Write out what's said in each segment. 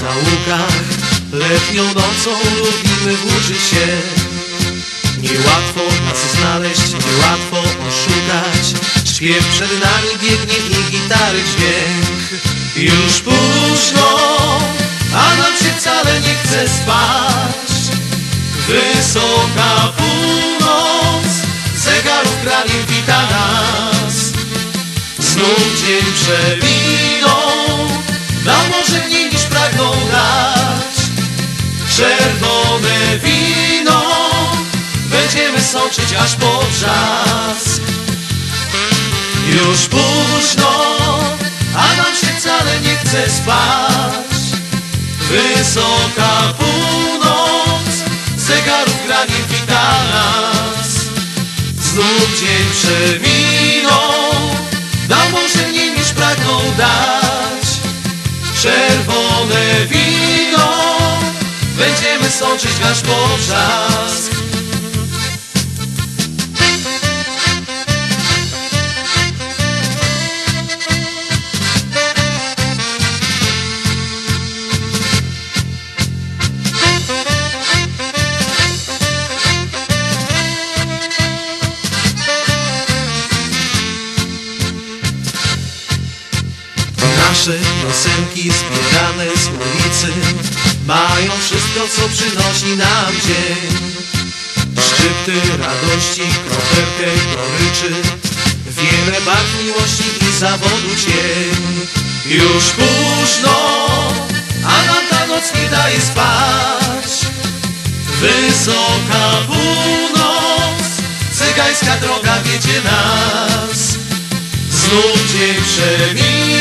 zaułkach. Letnią nocą lubimy włóczyć się. Niełatwo nas znaleźć, niełatwo oszukać. Śpiew przed nami biegnie i gitary dźwięk. Już późno, a nam się wcale nie chce spać. Wysoka północ, zegarów graniem wita nas. Znów dzień przewinął, sączyć aż po brzask Już późno, a nam się wcale nie chce spać. Wysoka północ, zegarów graniem wita nas. Znów dzień przewinął, nam może mniej niż pragnął dać. Czerwone wino, będziemy sączyć aż po brzask piosenki zbierane z ulicy. Mają wszystko, co przynosi nam dzień. Szczypty radości, kropelkę goryczy. Wiele barw miłości i zawodu cień. Już późno, a nam ta noc nie daje spać. Wysoka północ, cygańska droga wiedzie nas. Znów dzień przeminął,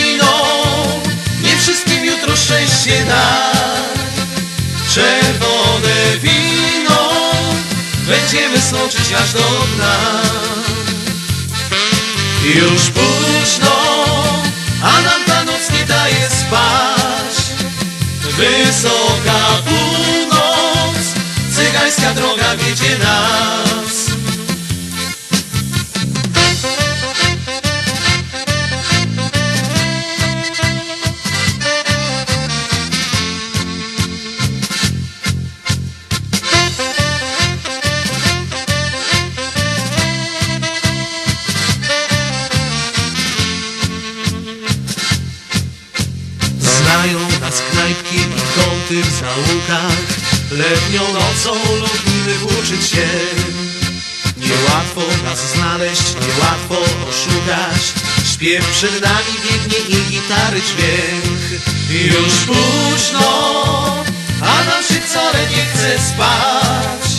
będziemy sączyć aż do dna. Już późno, a nam ta noc nie daje spać. Wysoka północ, cygańska droga wiedzie nas. Knajpki i kąty w zaułkach Letnią nocą lubimy włóczyć się. Niełatwo nas znaleźć, niełatwo oszukać. Śpiew przed nami biegnie i gitary dźwięk. Już późno, a nam się wcale nie chce spać.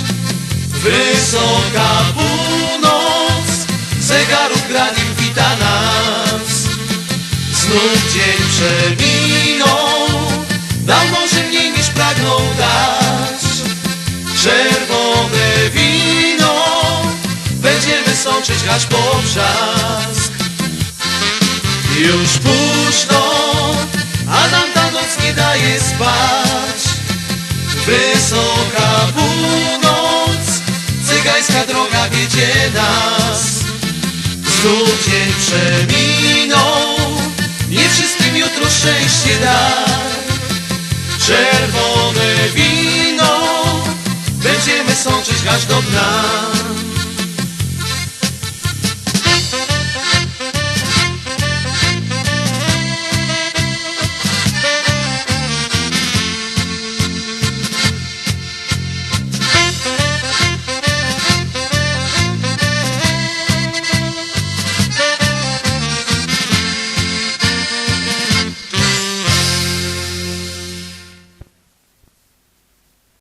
Wysoka północ, zegarów graniem wita nas. Znów dzień przewinął, dał może mniej niż pragnął dać. Czerwone wino, będziemy sączyć aż po brzask. Już późno, a nam ta noc nie daje spać. Wysoka północ, cygańska droga wiedzie nas. Znów dzień przeminął, Sączyć aż do dna.